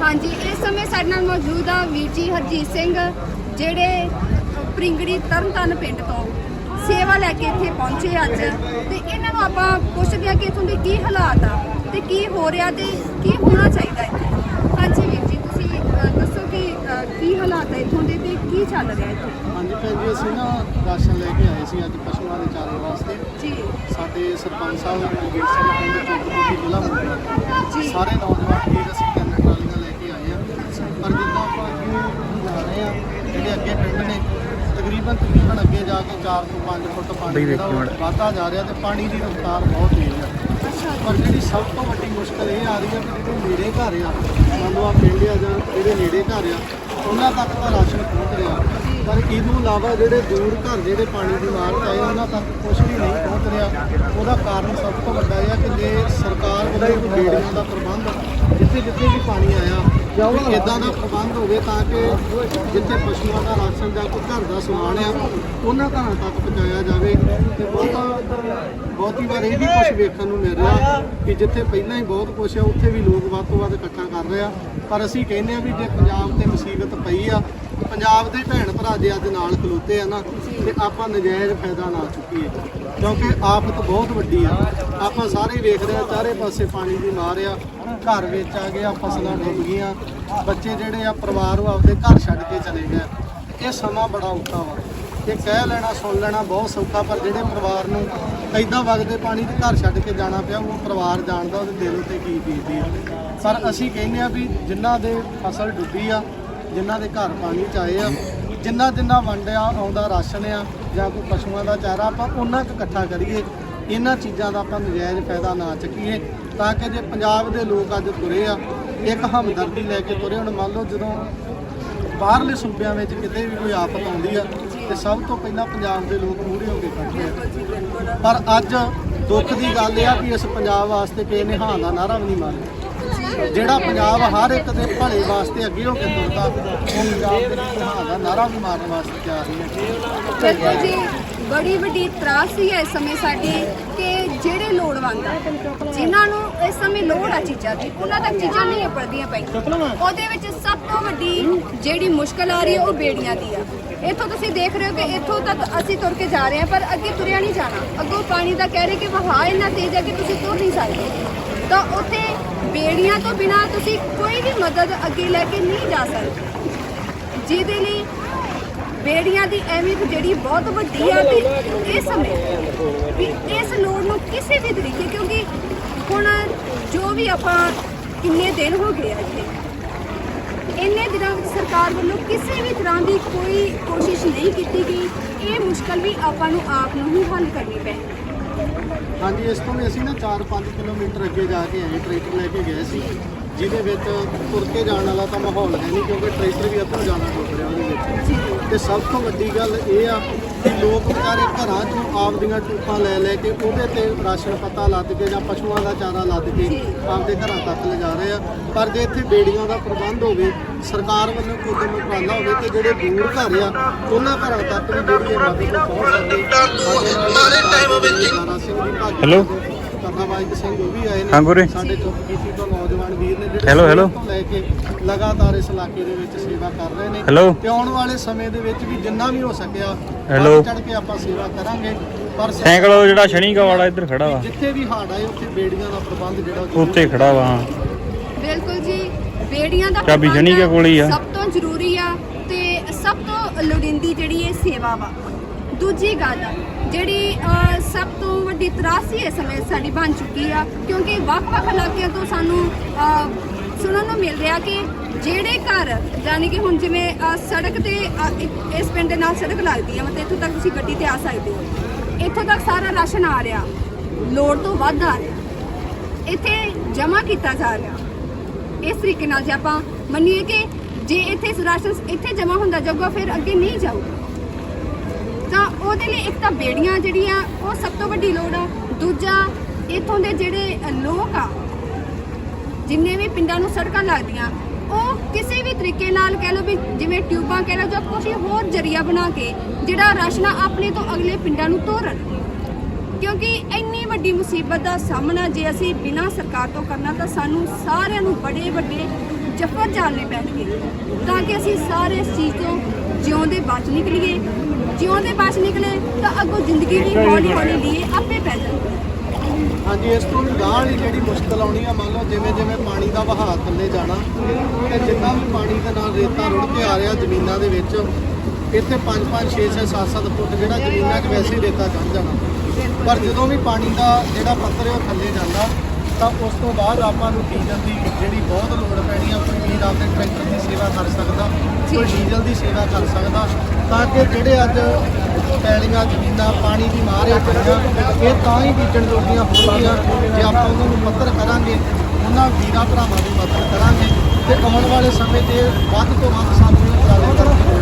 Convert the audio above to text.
ਹਾਂਜੀ ਇਸ ਸਮੇਂ ਸਾਡੇ ਨਾਲ ਮੌਜੂਦ ਆ ਵੀਰ ਜੀ ਹਰਜੀਤ ਸਿੰਘ ਜਿਹੜੇ ਪ੍ਰਿੰਗੜੀ ਤਰਨਤਾਰਨ ਪਿੰਡ ਤੋਂ ਸੇਵਾ ਲੈ ਕੇ ਇੱਥੇ ਪਹੁੰਚੇ ਅੱਜ। ਤੇ ਇਹਨਾਂ ਨੂੰ ਆਪਾਂ ਪੁੱਛਦੇ ਆ ਕਿ ਇੱਥੋਂ ਦੇ ਕੀ ਹਾਲਾਤ ਆ ਤੇ ਕੀ ਹੋ ਰਿਹਾ ਤੇ ਕੀ ਹੋਣਾ ਚਾਹੀਦਾ ਇੱਥੇ? ਹਾਂਜੀ ਵੀਰ ਜੀ ਤੁਸੀਂ ਦੱਸੋ ਕਿ ਕੀ ਹਾਲਾਤ ਹੈ ਇੱਥੋਂ ਦੇ ਤੇ ਕੀ ਚੱਲ ਰਿਹਾ ਇੱਥੇ? ਹਾਂਜੀ ਭੈਣ ਜੀ ਅਸੀਂ ਨਾ ਰਾਸ਼ਨ ਲੈ ਕੇ ਆਏ ਸੀ ਅੱਜ ਪਸ਼ੂਆਂ ਦੇ ਚਾਰੇ ਵਾਸਤੇ। ਜੀ। ਸਾਡੇ ਸਰਪੰਚ ਸਾਹਿਬ ਰਣਜੀਤ ਸਿੰਘ ਪਿੰਡ ਚੋਕਪੁਰ ਜ਼ਿਲ੍ਹਾ ਮੋਗਾ ਜੀ। ਸਾਰੇ ਨੌਜਵਾਨ ਵੀਰ ਅਸੀਂ ਟਰਾਲੀਆਂ ਲੈ ਕੇ ਆਏ ਆ ਪਰ ਜਿੱਦਾਂ ਆਪਾਂ ਅੱਗੇ ਜਾ ਰਹੇ ਆ ਜਿਹੜੇ ਅੱਗੇ ਪਿੰਡ ਨੇ ਤਕਰੀਬਨ ਤਕਰੀਬਨ ਅੱਗੇ ਜਾ ਕੇ 4 ਤੋਂ 5 ਫੁੱਟ ਪਾਣੀ ਜਿਹੜਾ ਵੱਧਦਾ ਜਾ ਰਿਹਾ ਤੇ ਪਾਣੀ ਦੀ ਰਫ਼ਤਾਰ ਬਹੁਤ ਤੇਜ਼ ਆ। ਪਰ ਜਿਹੜੀ ਸਭ ਤੋਂ ਵੱਡੀ ਮੁਸ਼ਕਲ ਇਹ ਆ ਰਹੀ ਹੈ ਕਿ ਜਿਹੜੇ ਨੇੜੇ ਘਰ ਆ ਮੰਨ ਲਓ ਆ ਪਿੰਡ ਆ ਜਾਂ ਜਿਹੜੇ ਨੇੜੇ ਘਰ ਆ ਉਹਨਾਂ ਤੱਕ ਤਾਂ ਰਾਸ਼ਨ ਪਹੁੰਚ ਰਿਹਾ। ਪਰ ਇਹ ਤੋਂ ਇਲਾਵਾ ਜਿਹੜੇ ਦੂਰ ਘਰ ਜਿਹੜੇ ਪਾਣੀ ਦੀ ਮਾਰ ਆਏ ਉਹਨਾਂ ਤੱਕ ਕੁਝ ਵੀ ਨਹੀਂ ਪਹੁੰਚ ਰਿਹਾ। ਉਹਦਾ ਕਾਰਨ ਸਭ ਤੋਂ ਵੱਡਾ ਇਹ ਆ ਕਿ ਜੇ ਸਰਕਾਰ ਵੱਲੋਂ ਕੋਈ ਬੇੜੀਆਂ ਦਾ ਪ੍ਰਬੰਧ ਜਿੱਥੇ ਜਿੱਥੇ ਵੀ ਪਾਣੀ ਆਇਆ ਕੋਈ ਇਦਾਂ ਦਾ ਪ੍ਰਬੰਧ ਹੋਵੇ ਤਾਂ ਕਿ ਜਿੱਥੇ ਪਸ਼ੂਆਂ ਦਾ ਰਾਸ਼ਨ ਜਾਂ ਕੋਈ ਘਰ ਦਾ ਸਮਾਨ ਆ, ਉਹਨਾਂ ਘਰਾਂ ਤੱਕ ਪਹੁੰਚਾਇਆ ਜਾਵੇ। ਤੇ ਬਹੁਤਾ, ਬਹੁਤੀ ਵਾਰ ਇਹ ਵੀ ਕੁਝ ਵੇਖਣ ਨੂੰ ਮਿਲ ਰਿਹਾ ਕਿ ਜਿੱਥੇ ਪਹਿਲਾਂ ਹੀ ਬਹੁਤ ਕੁਝ ਆ, ਉੱਥੇ ਵੀ ਲੋਕ ਵੱਧ ਤੋਂ ਵੱਧ ਇਕੱਠਾ ਕਰ ਰਹੇ ਆ। ਪਰ ਅਸੀਂ ਕਹਿੰਦੇ ਆ ਵੀ ਜੇ ਪੰਜਾਬ ਤੇ ਮੁਸੀਬਤ ਪਈ ਆ ਪੰਜਾਬ ਦੇ ਭੈਣ ਭਰਾ ਜੇ ਅੱਜ ਨਾਲ ਖਲੋਤੇ ਆ ਨਾ ਤੇ ਆਪਾਂ ਨਜਾਇਜ਼ ਫਾਇਦਾ ਨਾ ਚੁੱਕੀਏ। ਕਿਉਂਕਿ ਆਫਤ ਬਹੁਤ ਵੱਡੀ ਆ। ਆਪਾਂ ਸਾਰੇ ਵੇਖ ਰਹੇ ਆ ਚਾਰੇ ਪਾਸੇ ਪਾਣੀ ਦੀ ਮਾਰ ਆ। ਘਰ ਵਿੱਚ ਆ ਗਿਆ ਫਸਲਾਂ ਡੁੱਬ ਗਈਆਂ। ਬੱਚੇ ਜਿਹੜੇ ਆ ਪਰਿਵਾਰ ਉਹ ਆਪਦੇ ਘਰ ਛੱਡ ਕੇ ਚਲੇ ਗਏ। ਇਹ ਸਮਾਂ ਬੜਾ ਔਖਾ ਵਾ। ਇਹ ਕਹਿ ਲੈਣਾ ਸੁਣ ਲੈਣਾ ਬਹੁਤ ਸੌਖਾ ਪਰ ਜਿਹੜੇ ਪਰਿਵਾਰ ਨੂੰ ਐਦਾਂ ਵਗਦੇ ਪਾਣੀ ਦੇ ਘਰ ਛੱਡ ਕੇ ਜਾਣਾ ਪਿਆ ਉਹ ਪਰਿਵਾਰ ਜਾਣਦਾ ਉਹਦੇ ਦਿਲ ਉੱਤੇ ਕੀ ਬੀਤਦੀ ਆ। ਪਰ ਅਸੀਂ ਕਹਿੰਦੇ ਆ ਵੀ ਜਿਨ੍ਹਾਂ ਦੇ ਫਸਲ ਡੁੱਬੀ ਆ ਜਿਨ੍ਹਾਂ ਦੇ ਘਰ ਪਾਣੀ ਚ ਆਏ ਆ, ਜਿੰਨਾ ਜਿੰਨਾ ਵੰਡਿਆ ਆਉਂਦਾ ਰਾਸ਼ਨ ਆ, ਜਾਂ ਕੋਈ ਪਸ਼ੂਆਂ ਦਾ ਚਾਰਾ, ਆਪਾਂ ਉਹਨਾਂ ਕੁ ਇਕੱਠਾ ਕਰੀਏ। ਇਹਨਾਂ ਚੀਜ਼ਾਂ ਦਾ ਆਪਾਂ ਨਜਾਇਜ਼ ਫਾਇਦਾ ਨਾ ਚੱਕੀਏ, ਤਾਂ ਕਿ ਜੇ ਪੰਜਾਬ ਦੇ ਲੋਕ ਅੱਜ ਤੁਰੇ ਆ, ਇੱਕ ਹਮਦਰਦੀ ਲੈ ਕੇ ਤੁਰੇ ਹੁਣ। ਮੰਨ ਲਓ ਜਦੋਂ ਬਾਹਰਲੇ ਸੂਬਿਆਂ ਵਿੱਚ ਕਿਤੇ ਵੀ ਕੋਈ ਆਫਤ ਆਉਂਦੀ ਆ, ਤੇ ਸਭ ਤੋਂ ਪਹਿਲਾਂ ਪੰਜਾਬ ਦੇ ਲੋਕ ਮੂਹਰੇ ਹੋ ਕੇ ਖੜਦੇ ਆ। ਪਰ ਅੱਜ ਦੁੱਖ ਦੀ ਗੱਲ ਇਹ ਆ ਕਿ ਇਸ ਪੰਜਾਬ ਵਾਸਤੇ ਕਿਸੇ ਨੇ ਹਾਂ ਦਾ ਨਾਰਾ ਵੀ ਨਹੀਂ ਮਾਰਿਆ। ਜਿਹੜਾ ਪੰਜਾਬ ਹਰ ਇੱਕ ਦੇ ਭਲੇ ਵਾਸਤੇ ਅੱਗੇ ਹੋ ਕੇ ਤੁਰਦਾ ਉਹ ਪੰਜਾਬ ਦੇ ਵਿੱਚ ਨਾਰਾ ਵੀ ਮਾਰਨ ਵਾਸਤੇ ਤਿਆਰ ਹੈ ਬਿਲਕੁਲ ਜੀ, ਬੜੀ ਵੱਡੀ ਤਰਾਸਦੀ ਹੈ ਇਸ ਸਮੇਂ ਸਾਡੀ ਕਿ ਜਿਹੜੇ ਲੋੜਵੰਦ ਆ, ਜਿਨ੍ਹਾਂ ਨੂੰ ਇਸ ਸਮੇਂ ਲੋੜ ਆ ਚੀਜ਼ਾਂ ਦੀ, ਉਹਨਾਂ ਤੱਕ ਚੀਜ਼ਾਂ ਨਹੀਂ ਪੜਦੀਆਂ ਪਈਆਂ। ਉਹਦੇ ਵਿੱਚ ਸਭ ਤੋਂ ਵੱਡੀ ਜਿਹੜੀ ਮੁਸ਼ਕਲ ਆ ਰਹੀ ਹੈ, ਉਹ ਬੇੜੀਆਂ ਦੀ ਆ। ਇੱਥੋਂ ਤੁਸੀਂ ਦੇਖ ਰਹੇ ਹੋ ਕਿ ਇੱਥੋਂ ਤੱਕ ਅਸੀਂ ਤੁਰ ਕੇ ਜਾ ਰਹੇ ਹਾਂ, ਪਰ ਅੱਗੇ ਤੁਰਿਆ ਨਹੀਂ ਜਾਣਾ। ਅੱਗੋਂ ਪਾਣੀ ਦਾ ਕਹਿ ਰਹੇ ਕਿ ਵਹਾਅ ਇੰਨਾ ਤੇਜ਼ ਹੈ ਕਿ ਤੁਸੀਂ ਤੁਰ ਨਹੀਂ ਸਕਦੇ। ਤਾਂ ਉੱਥੇ ਬੇੜੀਆਂ ਤੋਂ ਬਿਨਾ ਤੁਸੀਂ ਕੋਈ ਵੀ ਮਦਦ ਅੱਗੇ ਲੈ ਕੇ ਨਹੀਂ ਜਾ ਸਕਦੇ। ਜਿਹਦੇ ਲਈ ਬੇੜੀਆਂ ਦੀ ਅਹਿਮੀਅਤ ਜਿਹੜੀ ਬਹੁਤ ਵੱਡੀ ਆ ਵੀ ਇਸ ਸਮੇਂ ਵੀ ਇਸ ਲੋੜ ਨੂੰ ਕਿਸੇ ਵੀ ਤਰੀਕੇ, ਕਿਉਂਕਿ ਹੁਣ ਜੋ ਵੀ ਆਪਾਂ ਕਿੰਨੇ ਦਿਨ ਹੋ ਗਏ ਆ ਇੱਥੇ, ਇੰਨੇ ਦਿਨਾਂ ਵਿੱਚ ਸਰਕਾਰ ਵੱਲੋਂ ਕਿਸੇ ਵੀ ਤਰ੍ਹਾਂ ਦੀ ਕੋਈ ਕੋਸ਼ਿਸ਼ ਨਹੀਂ ਕੀਤੀ ਗਈ। ਇਹ ਮੁਸ਼ਕਲ ਵੀ ਆਪਾਂ ਨੂੰ ਆਪ ਨੂੰ ਹੀ ਹੱਲ ਕਰਨੀ ਪੈਣੀ ਹਾਂਜੀ, ਇਸ ਤੋਂ ਵੀ ਅਸੀਂ ਨਾ 4-5 ਕਿਲੋਮੀਟਰ ਅੱਗੇ ਜਾ ਕੇ ਆਏ ਟਰੈਕਟਰ ਲੈ ਕੇ ਗਏ ਸੀ। ਜਿਹਦੇ ਵਿੱਚ ਤੁਰ ਕੇ ਜਾਣ ਵਾਲਾ ਤਾਂ ਮਾਹੌਲ ਹੈ ਨਹੀਂ, ਕਿਉਂਕਿ ਟਰੈਕਟਰ ਵੀ ਅੱਧਾ ਜਾਣਾ ਟੁੱਟ ਰਿਹਾ ਉਹਦੇ ਵਿੱਚ। ਤੇ ਸਭ ਤੋਂ ਵੱਡੀ ਗੱਲ ਇਹ ਆ ਕਿ ਲੋਕ ਵਿਚਾਰੇ ਘਰਾਂ 'ਚੋਂ ਆਪਦੀਆਂ ਟੂਪਾਂ ਲੈ ਲੈ ਕੇ ਉਹਦੇ ਤੇ ਰਾਸ਼ਨ ਪੱਤਾ ਲੱਦ ਕੇ ਜਾਂ ਪਸ਼ੂਆਂ ਦਾ ਚਾਰਾ ਲੱਦ ਕੇ ਆਪਦੇ ਘਰਾਂ ਤੱਕ ਲਿਜਾ ਰਹੇ ਆ। ਪਰ ਜੇ ਇੱਥੇ ਬੇੜੀਆਂ ਦਾ ਪ੍ਰਬੰਧ ਹੋਵੇ, ਸਰਕਾਰ ਵੱਲੋਂ ਕੋਈ ਉਦਮ ਹੋਵੇ ਤੇ ਜਿਹੜੇ ਦੂਰ ਘਰ ਆ, ਉਹਨਾਂ ਘਰਾਂ ਤੱਕ ਵੀ ਜਿਹੜੀ ਮਦਦ ਪਹੁੰਚ ਸਕੇ। ਸਿੰਘ ਉਹ ਵੀ ਆਏ ਨੇ ਹਾਂ ਗੁਰੇ। ਸਾਡੇ ਚੁੱਪ ਕੀਤੀ ਤੋਂ ਨੌਜਵਾਨ ਵੀਰ ਨੇ ਜਿਹੜੇ ਹੈਲੋ, ਹੈਲੋ। ਤੋਂ ਲੈ ਕੇ ਲਗਾਤਾਰ ਇਸ ਇਲਾਕੇ ਦੇ ਵਿੱਚ ਸੇਵਾ ਕਰ ਰਹੇ ਨੇ ਹੈਲੋ। ਤੇ ਆਉਣ ਵਾਲੇ ਸਮੇਂ ਦੇ ਵਿੱਚ ਵੀ ਜਿੰਨਾ ਵੀ ਹੋ ਸਕਿਆ ਹੈਲੋ। ਚੜ ਕੇ ਆਪਾਂ ਸੇਵਾ ਕਰਾਂਗੇ ਪਰ ਸ- ਸਾਈਕਲ ਉਹ ਜਿਹੜਾ ਸ਼ਨੀ ਕਾ ਵਾਲਾ ਇੱਧਰ ਖੜਾ ਵਾ ਜਿੱਥੇ ਵੀ ਹਾੜ ਆਏ ਉੱਥੇ ਬੇੜੀਆਂ ਦਾ ਪ੍ਰਬੰਧ ਜਿਹੜਾ ਉਹ ਜ਼ਰੂਰ ਉੱਤੇ ਖੜਾ ਵਾ ਹਾਂ। ਬਿਲਕੁਲ ਜੀ ਬੇੜੀਆਂ ਦਾ ਚਾਬੀ ਪ੍ਰਬੰਧ ਸ਼ਨੀ ਕੇ ਕੋਲ ਹੀ ਆ। ਸਭ ਤੋਂ ਜ਼ਰੂਰੀ ਆ ਤੇ ਸਭ ਤੋਂ ਲੋੜੀਂਦੀ ਜਿਹੜੀ ਇਹ ਸੇਵਾ ਵਾ ਦੂਜੀ ਗੱਲ, ਜਿਹੜੀ ਸਭ ਤੋਂ ਵੱਡੀ ਤਰਾਸੀ ਇਸ ਸਮੇਂ ਸਾਡੀ ਬਣ ਚੁੱਕੀ ਆ, ਕਿਉਂਕਿ ਵੱਖ-ਵੱਖ ਇਲਾਕਿਆਂ ਤੋਂ ਸਾਨੂੰ ਸੁਣਨ ਨੂੰ ਮਿਲ ਰਿਹਾ ਕਿ ਜਿਹੜੇ ਘਰ, ਯਾਨੀ ਕਿ ਹੁਣ ਜਿਵੇਂ ਸੜਕ ਤੇ ਇਸ ਪਿੰਡ ਦੇ ਨਾਲ ਸੜਕ ਲੱਗਦੀ ਆ, ਮਤਲਬ ਇੱਥੋਂ ਤੱਕ ਤੁਸੀਂ ਗੱਡੀ ਤੇ ਆ ਸਕਦੇ ਹੋ। ਇੱਥੋਂ ਤੱਕ ਸਾਰਾ ਰਾਸ਼ਨ ਆ ਰਿਹਾ, ਲੋੜ ਤੋਂ ਵੱਧ ਆ ਰਿਹਾ। ਇੱਥੇ ਜਮ੍ਹਾਂ ਕੀਤਾ ਜਾ ਰਿਹਾ। ਇਸ ਤਰੀਕੇ ਨਾਲ ਜੇ ਆਪਾਂ ਮੰਨੀਏ ਕਿ ਜੇ ਇੱਥੇ ਰਾਸ਼ਨ ਇੱਥੇ ਜਮ੍ਹਾਂ ਹੁੰਦਾ ਜਾਊਗਾ, ਫਿਰ ਅੱਗੇ ਨਹੀਂ ਜਾਊਗਾ। ਤਾਂ ਉਹਦੇ ਲਈ ਇੱਕ ਤਾਂ ਬੇੜੀਆਂ ਜਿਹੜੀਆਂ, ਉਹ ਸਭ ਤੋਂ ਵੱਡੀ ਲੋੜ ਆ। ਦੂਜਾ, ਇੱਥੋਂ ਦੇ ਜਿਹੜੇ ਲੋਕ ਆ, ਜਿੰਨੇ ਵੀ ਪਿੰਡਾਂ ਨੂੰ ਸੜਕਾਂ ਲੱਗਦੀਆਂ, ਉਹ ਕਿਸੇ ਵੀ ਤਰੀਕੇ ਨਾਲ ਕਹਿ ਲਓ ਵੀ ਜਿਵੇਂ ਟਿਊਬਾਂ ਕਹਿ ਲਓ ਜਾਂ ਕੁਝ ਹੋਰ ਜਰੀਆ ਬਣਾ ਕੇ, ਜਿਹੜਾ ਰਾਸ਼ਨ ਆਪਣੇ ਤੋਂ ਅਗਲੇ ਪਿੰਡਾਂ ਨੂੰ ਤੋਰਨ। ਕਿਉਂਕਿ ਇੰਨੀ ਵੱਡੀ ਮੁਸੀਬਤ ਦਾ ਸਾਹਮਣਾ ਜੇ ਅਸੀਂ ਬਿਨਾਂ ਸਰਕਾਰ ਤੋਂ ਕਰਨਾ, ਤਾਂ ਸਾਨੂੰ ਸਾਰਿਆਂ ਨੂੰ ਬੜੇ ਵੱਡੇ ਜਫਰ ਜਾਣਨੇ ਪੈਣਗੇ। ਤਾਂ ਕਿ ਅਸੀਂ ਸਾਰੇ ਇਸ ਚੀਜ਼ ਤੋਂ ਜਿਉਂਦੇ ਬਚ ਨਿਕਲੀਏ। ਬਚ ਨਿਕਲੇ ਤਾਂ ਅੱਗੋਂ ਜ਼ਿੰਦਗੀ ਵੀ ਹੌਲੀ ਹੌਲੀ ਲਈ ਆਪੇ ਪੈ ਜਾਂਦੀ ਹਾਂਜੀ ਇਸ ਤੋਂ ਗਾਂਹ ਵਾਲੀ ਜਿਹੜੀ ਮੁਸ਼ਕਲ ਆਉਣੀ ਆ ਮੰਨ ਲਓ ਜਿਵੇਂ ਜਿਵੇਂ ਪਾਣੀ ਦਾ ਵਹਾਅ ਥੱਲੇ ਜਾਣਾ ਤੇ ਜਿੰਨਾ ਵੀ ਪਾਣੀ ਦੇ ਨਾਲ ਰੇਤਾ ਰੁੜ ਕੇ ਆ ਰਿਹਾ ਜ਼ਮੀਨਾਂ ਦੇ ਵਿੱਚ ਇੱਥੇ 5 5 6 6 7 7 ਫੁੱਟ ਜਿਹੜਾ ਜ਼ਮੀਨਾਂ 'ਚ ਵੈਸੇ ਹੀ ਰੇਤਾ ਚੜ ਜਾਣਾ। ਪਰ ਜਦੋਂ ਵੀ ਪਾਣੀ ਦਾ ਜਿਹੜਾ ਪੱਧਰ ਹੈ ਉਹ ਥੱਲੇ ਜਾਂਦਾ ਤਾਂ ਉਸ ਤੋਂ ਬਾਅਦ ਆਪਾਂ ਨੂੰ ਡੀਜ਼ਲ ਦੀ ਜਿਹੜੀ ਬਹੁਤ ਲੋੜ ਪੈਣੀ ਆ ਕੋਈ ਵੀਰ ਆਪਣੇ ਟਰੈਕਟਰ ਦੀ ਸੇਵਾ ਕਰ ਸਕਦਾ ਕੋਈ ਡੀਜ਼ਲ ਦੀ ਸੇਵਾ ਕਰ ਸਕਦਾ ਤਾਂ ਕਿ ਜਿਹੜੇ ਅੱਜ ਪੈਲੀਆਂ, ਜ਼ਮੀਨਾਂ, ਪਾਣੀ ਦੀ ਮਾਰ ਹੈ ਇਹ ਤਾਂ ਹੀ ਬੀਜਣ ਜੋਗੀਆਂ ਹੋਣਗੀਆਂ ਜੇ ਆਪਾਂ ਉਹਨਾਂ ਨੂੰ ਪੱਤਰ ਕਰਾਂਗੇ, ਉਹਨਾਂ ਵੀਰਾਂ ਭਰਾਵਾਂ ਦੀ ਮਦਦ ਕਰਾਂਗੇ। ਤੇ ਆਉਣ ਵਾਲੇ ਸਮੇਂ ਤੇ ਵੱਧ ਤੋਂ ਵੱਧ ਸਾਨੂੰ ਇਹ ਉਪਰਾਲੇ ਕਰਕੇ